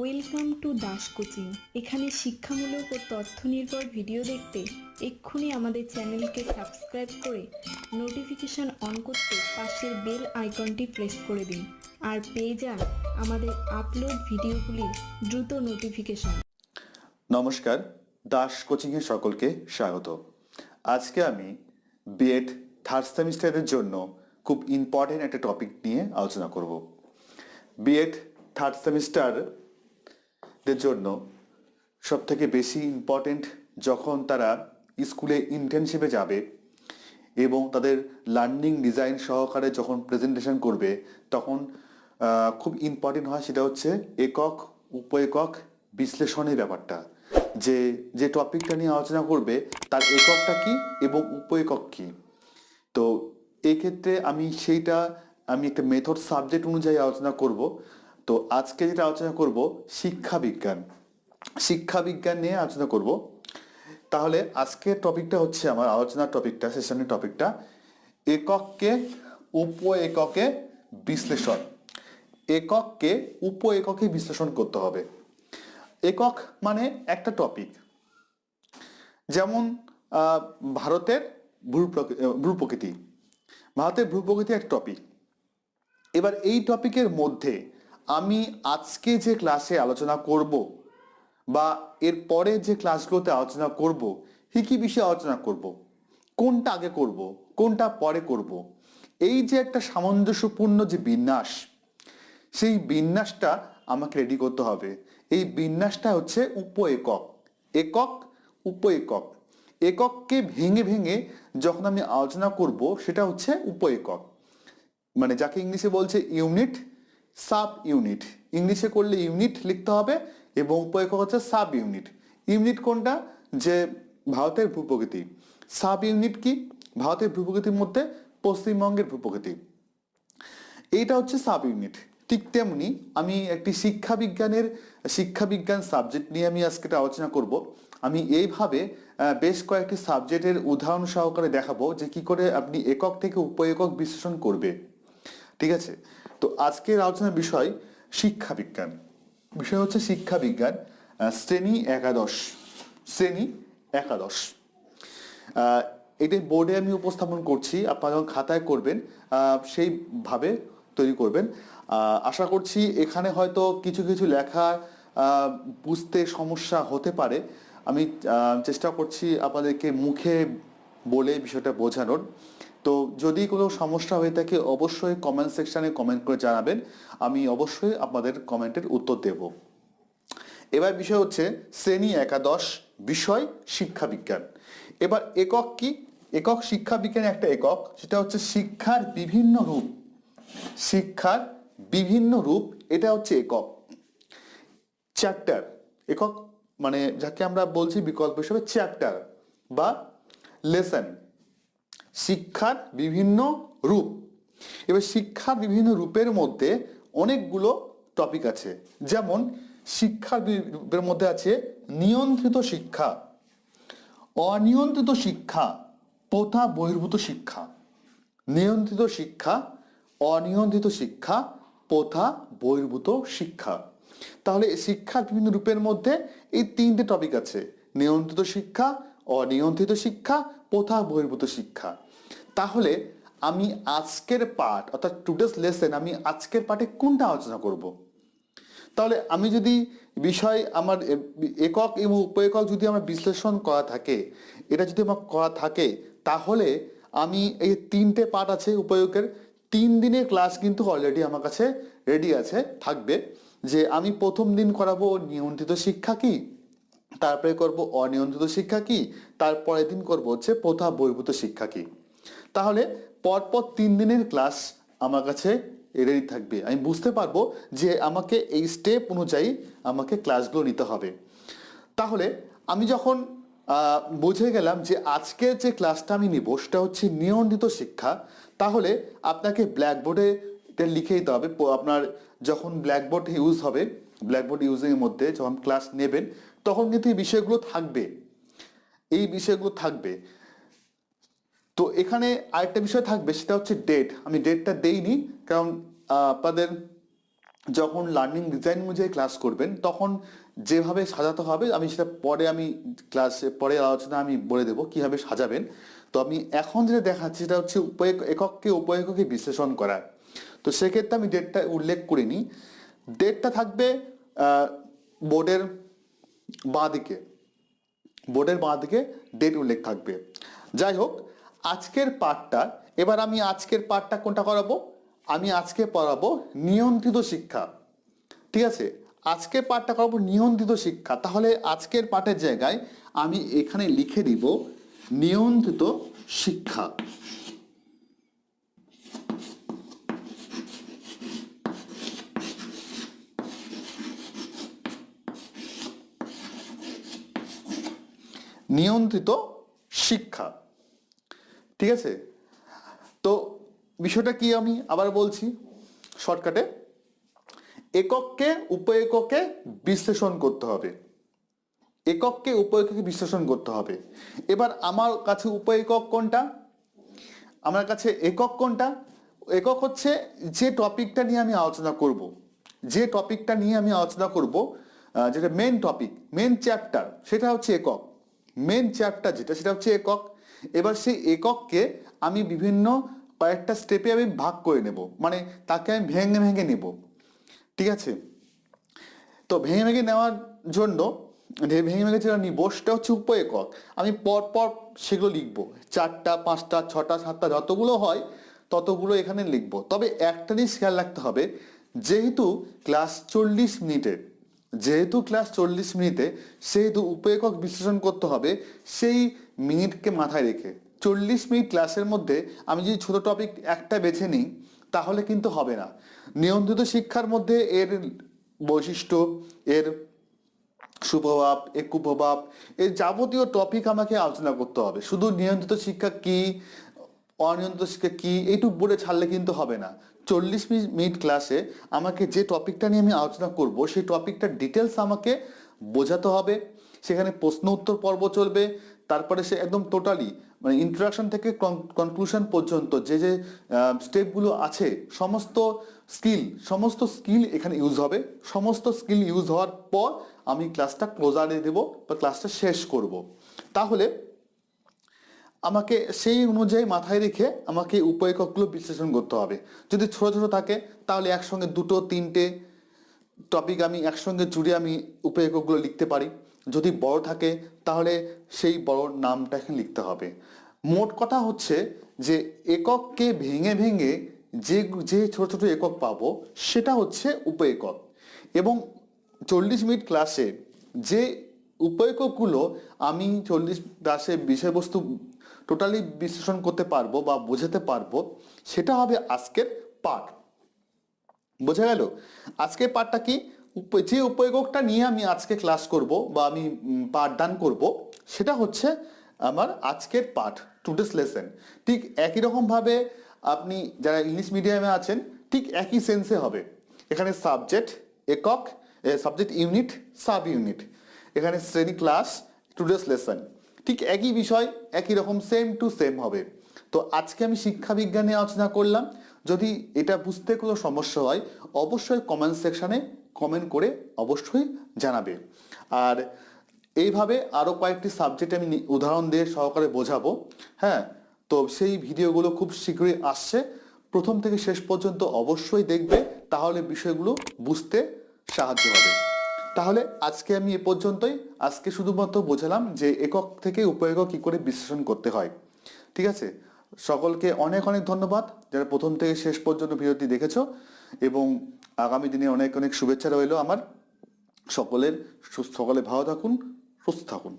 Welcome to Das coaching এখানে শিক্ষামূলক ও তথ্য নির্ভর ভিডিও দেখতে এক্ষুনি আমাদের চ্যানেলকে সাবস্ক্রাইব করে নোটিফিকেশন অন করতে পাশের বেল আইকনটি প্রেস করে দিন। আর পেয়ে যান আমাদের আপলোড ভিডিওগুলির দ্রুত নোটিফিকেশন। নমস্কার দাস কোচিংয়ে সকলকে স্বাগত। আজকে আমি বিএড থার্ড সেমিস্টারের জন্য খুব ইম্পর্টেন্ট একটা টপিক নিয়ে আলোচনা করব। বিএড থার্ড সেমিস্টারদের জন্য সব থেকে বেশি ইম্পর্টেন্ট যখন তারা স্কুলে ইন্টার্নশিপে যাবে এবং তাদের লার্নিং ডিজাইন সহকারে যখন প্রেজেন্টেশন করবে, তখন খুব ইম্পর্টেন্ট হয় সেটা হচ্ছে একক উপ একক বিশ্লেষণের ব্যাপারটা। যে যে টপিকটা নিয়ে আলোচনা করবে, তার এককটা কি এবং উপ একক কি? তো এক্ষেত্রে আমি সেইটা, আমি একটা মেথড সাবজেক্ট অনুযায়ী আলোচনা করব। তো আজকে যেটা আলোচনা করব শিক্ষা বিজ্ঞান শিক্ষা বিজ্ঞান নিয়ে আলোচনা করব। তাহলে আজকের টপিকটা হচ্ছে আমার আলোচনার টপিকটা, সেশনের টপিকটা একককে উপ এককে বিশ্লেষণ। একককে উপ এককে বিশ্লেষণ করতে হবে। একক মানে একটা টপিক যেমন ভারতের ভূ প্রকৃ- ভূ প্রকৃতি। ভারতের ভূ প্রকৃতি এক টপিক এবার এই টপিকের মধ্যে আমি আজকে যে ক্লাসে আলোচনা করব বা এর পরে যে ক্লাসগুলোতে আলোচনা করব, কি কি বিষয়ে আলোচনা করব, কোনটা আগে করব, কোনটা পরে করব, এই যে একটা সামঞ্জস্যপূর্ণ যে বিন্যাস, সেই বিন্যাসটা আমাকে রেডি করতে হবে। এই বিন্যাসটা হচ্ছে উপ একক। একক, উপ একক। একককে ভেঙে ভেঙে যখন আমি আলোচনা করব, সেটা হচ্ছে উপ একক। মানে যাকে ইংলিশে বলছে ইউনিট সাব ইউনিট। ইংলিশে করলে ইউনিট লিখতে হবে এবং উপ একক হচ্ছে সাব ইউনিট। ইউনিট কোনটা? যে ভারতের ভূপ্রকৃতি। সাব ইউনিট কি? ভারতের ভূপ্রকৃতির মধ্যে পশ্চিমবঙ্গের ভূপ্রকৃতি। এইটা হচ্ছে সাব ইউনিট। ঠিক তেমনি আমি একটি শিক্ষা বিজ্ঞানের শিক্ষা বিজ্ঞান সাবজেক্ট নিয়ে আমি আজকে একটা আলোচনা করব। আমি এইভাবে বেশ কয়েকটি সাবজেক্টের উদাহরণ সহকারে দেখাবো যে কি করে আপনি একক থেকে উপ একক বিশ্লেষণ করবে। ঠিক আছে? তো আজকের আলোচনার বিষয় শিক্ষা বিজ্ঞান। বিষয় হচ্ছে শিক্ষা বিজ্ঞান শ্রেণি একাদশ। শ্রেণি একাদশ। এটাই বোর্ডে আমি উপস্থাপন করছি, আপনারা যখন খাতায় করবেন সেইভাবে তৈরি করবেন। আশা করছি এখানে হয়তো কিছু কিছু লেখা বুঝতে সমস্যা হতে পারে। আমি চেষ্টা করছি আপনাদেরকে মুখে বলে বিষয়টা বোঝানোর। তো যদি কোনো সমস্যা হয়ে থাকে, অবশ্যই কমেন্ট সেকশানে কমেন্ট করে জানাবেন। আমি অবশ্যই আপনাদের কমেন্টের উত্তর দেবো। এবার বিষয় হচ্ছে, শ্রেণি একাদশ, বিষয় শিক্ষা বিজ্ঞান। এবার একক কি? একক শিক্ষা বিজ্ঞান একটা একক, সেটা হচ্ছে শিক্ষার বিভিন্ন রূপ। শিক্ষার বিভিন্ন রূপ, এটা হচ্ছে একক। চ্যাপ্টার, একক মানে যাকে আমরা বলছি বিকল্প হিসেবে চ্যাপ্টার বা লেসন। শিক্ষার বিভিন্ন রূপ। এবার শিক্ষার বিভিন্ন রূপের মধ্যে অনেকগুলো টপিক আছে। যেমন শিক্ষার রূপের মধ্যে আছে নিয়ন্ত্রিত শিক্ষা, অনিয়ন্ত্রিত শিক্ষা, প্রথা বহির্ভূত শিক্ষা। নিয়ন্ত্রিত শিক্ষা, অনিয়ন্ত্রিত শিক্ষা, প্রথা বহির্ভূত শিক্ষা। তাহলে শিক্ষার বিভিন্ন রূপের মধ্যে এই তিনটে টপিক আছে। নিয়ন্ত্রিত শিক্ষা অনিয়ন্ত্রিত শিক্ষা, প্রথা বহির্ভূত শিক্ষা। তাহলে আমি আজকের পাঠ, অর্থাৎ টুডেস লেসেন আমি আজকের পাঠে কোনটা আলোচনা করব? তাহলে আমি যদি বিষয় আমার একক এবং উপ একক যদি আমার বিশ্লেষণ করা থাকে, এটা যদি আমার করা থাকে, তাহলে আমি এই তিনটে পার্ট আছে উপয়োগের, তিন দিনের ক্লাস কিন্তু অলরেডি আমার কাছে রেডি আছে, থাকবে। যে আমি প্রথম দিন করাবো নিয়ন্ত্রিত শিক্ষা কি? তারপরে করব অনিয়ন্ত্রিত শিক্ষা কি? তারপরের দিন করব হচ্ছে প্রথা বহির্ভূত শিক্ষা কি? তাহলে পরপর তিন দিনের ক্লাস আমার কাছে রেডি থাকবে। আমি বুঝতে পারব যে আমাকে এই স্টেপ অনুযায়ী আমাকে ক্লাসগুলো নিতে হবে। তাহলে আমি যখন বুঝে গেলাম যে আজকের যে ক্লাসটা আমি নিব সেটা হচ্ছে নিয়ন্ত্রিত শিক্ষা, তাহলে আপনাকে ব্ল্যাকবোর্ডে এটা লিখে দিতে হবে। আপনার যখন ব্ল্যাকবোর্ড ইউজ হবে ব্ল্যাকবোর্ড ইউজিং এর মধ্যে যখন ক্লাস নেবেন তখন কিন্তু এই বিষয়গুলো থাকবে। এই বিষয়গুলো থাকবে। তো এখানে আরেকটা বিষয় থাকবে, সেটা হচ্ছে ডেট আমি ডেটটা দেইনি, কারণ আপনাদের যখন লার্নিং ডিজাইন অনুযায়ী ক্লাস করবেন, তখন যেভাবে সাজাতে হবে, আমি সেটা পরে আমি ক্লাসে পরে আলোচনা আমি বলে দেবো কীভাবে সাজাবেন। তো আমি এখন যেটা দেখাচ্ছি, সেটা হচ্ছে উপ একককে উপ এককে বিশ্লেষণ করা। তো সেক্ষেত্রে আমি ডেটটা উল্লেখ করিনি। ডেটটা থাকবে বোর্ডের বাঁ দিকে বোর্ডের বাঁ দিকে ডেট উল্লেখ থাকবে। যাই হোক, আজকের পাঠটা, এবার আমি আজকের পাঠটা কোনটা করাবো? আমি আজকে পড়াবো নিয়ন্ত্রিত শিক্ষা। ঠিক আছে? আজকের পাঠটা করাবো নিয়ন্ত্রিত শিক্ষা। তাহলে আজকের পাঠের জায়গায় আমি এখানে লিখে দিব নিয়ন্ত্রিত শিক্ষা। নিয়ন্ত্রিত শিক্ষা। ঠিক আছে? তো বিষয়টা কি আমি আবার বলছি? শর্টকাটে। একককে উপ এককে বিশ্লেষণ করতে হবে। একককে উপ এককে বিশ্লেষণ করতে হবে। এবার আমার কাছে উপ একক কোনটা? আমার কাছে একক কোনটা? একক হচ্ছে যে টপিকটা নিয়ে আমি আলোচনা করব। যে টপিকটা নিয়ে আমি আলোচনা করব যেটা মেন টপিক মেন চ্যাপ্টার সেটা হচ্ছে একক। মেন চ্যাপ্টার যেটা, সেটা হচ্ছে একক। এবার সেই একককে আমি বিভিন্ন কয়েকটা স্টেপে আমি ভাগ করে নেব। মানে তাকে আমি ভেঙে ভেঙে নেব। ঠিক আছে? তো ভেঙে ভেঙে নেওয়ার জন্য ভেঙে ভেঙে যেটা নিব, সেটা হচ্ছে উপ একক আমি পর পর সেগুলো লিখব। চারটা, পাঁচটা, ছটা, সাতটা, যতগুলো হয়, ততগুলো এখানে লিখব। তবে একটা জিনিস খেয়াল রাখতে হবে, যেহেতু ক্লাস চল্লিশ মিনিটের যেহেতু ক্লাস চল্লিশ মিনিটে, সেহেতু উপ একক বিশ্লেষণ করতে হবে, সেই মিনিটকে মাথায় রেখে। চল্লিশ মিনিট ক্লাসের মধ্যে আমি যদি ছোট টপিক একটা বেছে নিই, তাহলে কিন্তু হবে না। নিয়ন্ত্রিত শিক্ষার মধ্যে এর বৈশিষ্ট্য, এর সুপ্রভাব, এর কুপ্রভাব, এর যাবতীয় টপিক আমাকে আলোচনা করতে হবে। শুধু নিয়ন্ত্রিত শিক্ষা কি, অনিয়ন্ত্রিত শিক্ষা কি, এইটুকু বলে ছাড়লে কিন্তু হবে না। চল্লিশ মিনিট ক্লাসে আমাকে যে টপিকটা নিয়ে আমি আলোচনা করব, সেই টপিকটার ডিটেলস আমাকে বোঝাতে হবে। সেখানে প্রশ্ন উত্তর পর্ব চলবে। তারপরে সে একদম টোটালি মানে ইন্ট্রোডাকশন থেকে কনক্লুশন পর্যন্ত যে যে স্টেপগুলো আছে, সমস্ত স্কিল সমস্ত স্কিল এখানে ইউজ হবে। সমস্ত স্কিল ইউজ হওয়ার পর আমি ক্লাসটা ক্লোজারে দেব বা ক্লাসটা শেষ করব। তাহলে আমাকে সেই অনুযায়ী মাথায় রেখে আমাকে উপ এককগুলো বিশ্লেষণ করতে হবে। যদি ছোট ছোট থাকে, তাহলে একসঙ্গে দুটো, তিনটে টপিক আমি, একসঙ্গে জুড়ে আমি উপ লিখতে পারি। যদি বড় থাকে, তাহলে সেই বড় নামটা এখানে লিখতে হবে। মোট কথা হচ্ছে যে, একককে ভেঙে ভেঙে যে যে ছোট ছোট একক পাবো, সেটা হচ্ছে উপ একক এবং চল্লিশ মিনিট ক্লাসে যে উপএককগুলো আমি চল্লিশ ক্লাসে বিষয়বস্তু টোটালি বিশ্লেষণ করতে পারব বা বোঝাতে পারব, সেটা হবে আজকের পাঠ। বোঝা গেল? আজকের পাঠটা কি? যে উপয়োগটা নিয়ে আমি আজকে ক্লাস করব বা আমি পাঠদান করব, সেটা হচ্ছে আমার আজকের পাঠ টুডেস লেসন ঠিক একই রকমভাবে আপনি যারা ইংলিশ মিডিয়ামে আছেন, ঠিক একই সেন্সে হবে। এখানে সাবজেক্ট একক সাবজেক্ট ইউনিট সাব ইউনিট এখানে শ্রেণি ক্লাস টুডেস লেসন ঠিক একই বিষয়, একই রকম সেম টু সেম হবে। তো আজকে আমি শিক্ষা বিজ্ঞানে আলোচনা করলাম। যদি এটা বুঝতে কোনো সমস্যা হয়, অবশ্যই কমেন্ট সেকশানে কমেন্ট করে অবশ্যই জানাবে। আর এইভাবে আরও কয়েকটি সাবজেক্ট আমি উদাহরণ দিয়ে সহকারে বোঝাবো। হ্যাঁ তো সেই ভিডিওগুলো খুব শীঘ্রই আসছে। প্রথম থেকে শেষ পর্যন্ত অবশ্যই দেখবে, তাহলে বিষয়গুলো বুঝতে সাহায্য হবে। তাহলে আজকে আমি এ পর্যন্তই। আজকে শুধুমাত্র বোঝালাম যে একক থেকে উপএকক কী করে বিশ্লেষণ করতে হয়। ঠিক আছে? সকলকে অনেক অনেক ধন্যবাদ যারা প্রথম থেকে শেষ পর্যন্ত ভিডিওটি দেখেছ এবং আগামী দিনে অনেক অনেক শুভেচ্ছা রইল আমার। সকলের সকলে ভালো থাকুন, সুস্থ থাকুন।